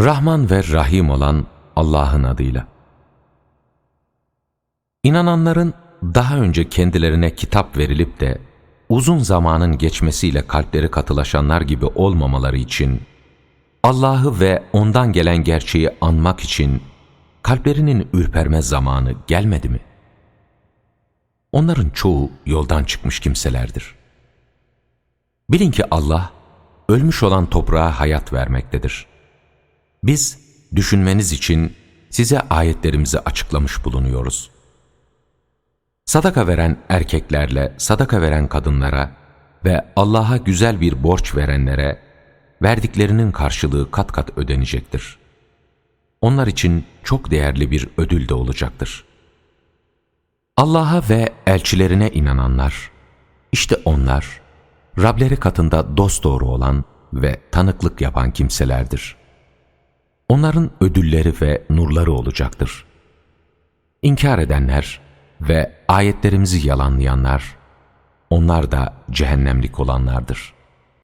Rahman ve Rahim olan Allah'ın adıyla. İnananların daha önce kendilerine kitap verilip de uzun zamanın geçmesiyle kalpleri katılaşanlar gibi olmamaları için, Allah'ı ve ondan gelen gerçeği anmak için kalplerinin ürperme zamanı gelmedi mi? Onların çoğu yoldan çıkmış kimselerdir. Bilin ki Allah, ölmüş olan toprağa hayat vermektedir. Biz düşünmeniz için size ayetlerimizi açıklamış bulunuyoruz. Sadaka veren erkeklerle sadaka veren kadınlara ve Allah'a güzel bir borç verenlere verdiklerinin karşılığı kat kat ödenecektir. Onlar için çok değerli bir ödül de olacaktır. Allah'a ve elçilerine inananlar, işte onlar, Rableri katında dosdoğru olan ve tanıklık yapan kimselerdir. Onların ödülleri ve nurları olacaktır. İnkar edenler ve ayetlerimizi yalanlayanlar, onlar da cehennemlik olanlardır.''